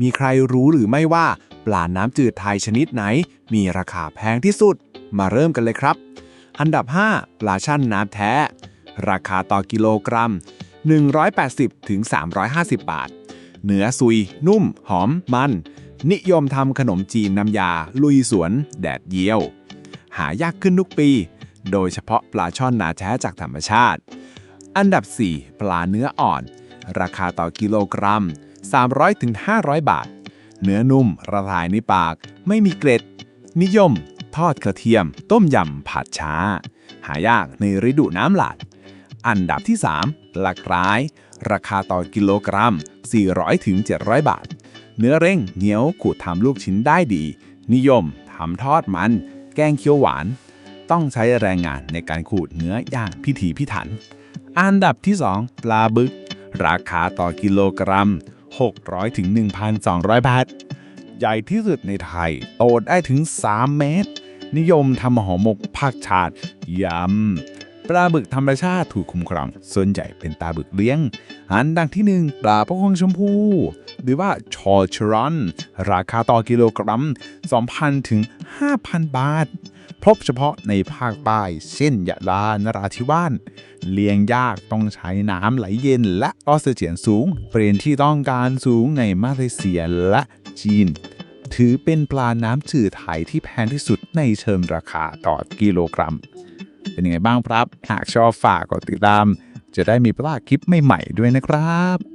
มีใครรู้หรือไม่ว่า ปลาน้ำจืดไทยชนิดไหน มีราคาแพงที่สุด มาเริ่มกันเลยครับ อันดับ 5 ปลาช่อนน้ำแท้ ราคาต่อกิโลกรัม 180ถึง350บาท เนื้อซุย นุ่ม หอม มัน นิยมทำขนมจีนน้ำยา ลุยสวน แดดเยี่ยว หายากขึ้นทุกปี โดยเฉพาะปลาช่อนนาแท้จากธรรมชาติ อันดับ 4 ปลาเนื้ออ่อน ราคาต่อกิโลกรัม 300-500 บาท เนื้อนุ่มละลายในปาก ไม่มีเกล็ด นิยม ทอดกระเทียม ต้มยำผัดช้า หายากในฤดูน้ำหลากอันดับที่3ปลากร้าย ราคาต่อกิโลกรัม 400-700 บาท เนื้อเร่งเหนียวขูดทำลูกชิ้นได้ดี นิยมทำทอดมัน แกงเขียวหวาน ต้องใช้แรงงานในการขูดเนื้อย่างพิถีพิถัน อันดับที่ 2 ปลาบึก ราคาต่อกิโลกรัม 600 ถึง 1,200 บาท ใหญ่ที่สุดในไทย โตได้ถึง 3 เมตร นิยมทำห่อหมกภาคชาติยำ ปลาบึกธรรมชาติถูกคุ้มครอง ส่วนใหญ่เป็นปลาบึกเลี้ยง อันดับที่ 1 ปลาพะคองชมพู หรือว่าชอชรอน ราคาต่อกิโลกรัม 2,000 ถึง 5,000 บาท พบเฉพาะในภาคใต้เช่นยะลานราธิวาสเลี้ยงยากต้องใช้น้ำไหลเย็น และออกซิเจนสูง เปลี่ยนที่ต้องการสูงในมาเลเซียและจีน ถือเป็นปลาน้ำจืดไทยที่แพงที่สุดในเชิงราคาต่อกิโลกรัม เป็นยังไงบ้างครับ หากชอบฝากกดติดตาม จะได้มีปลาคลิปใหม่ๆด้วยนะครับ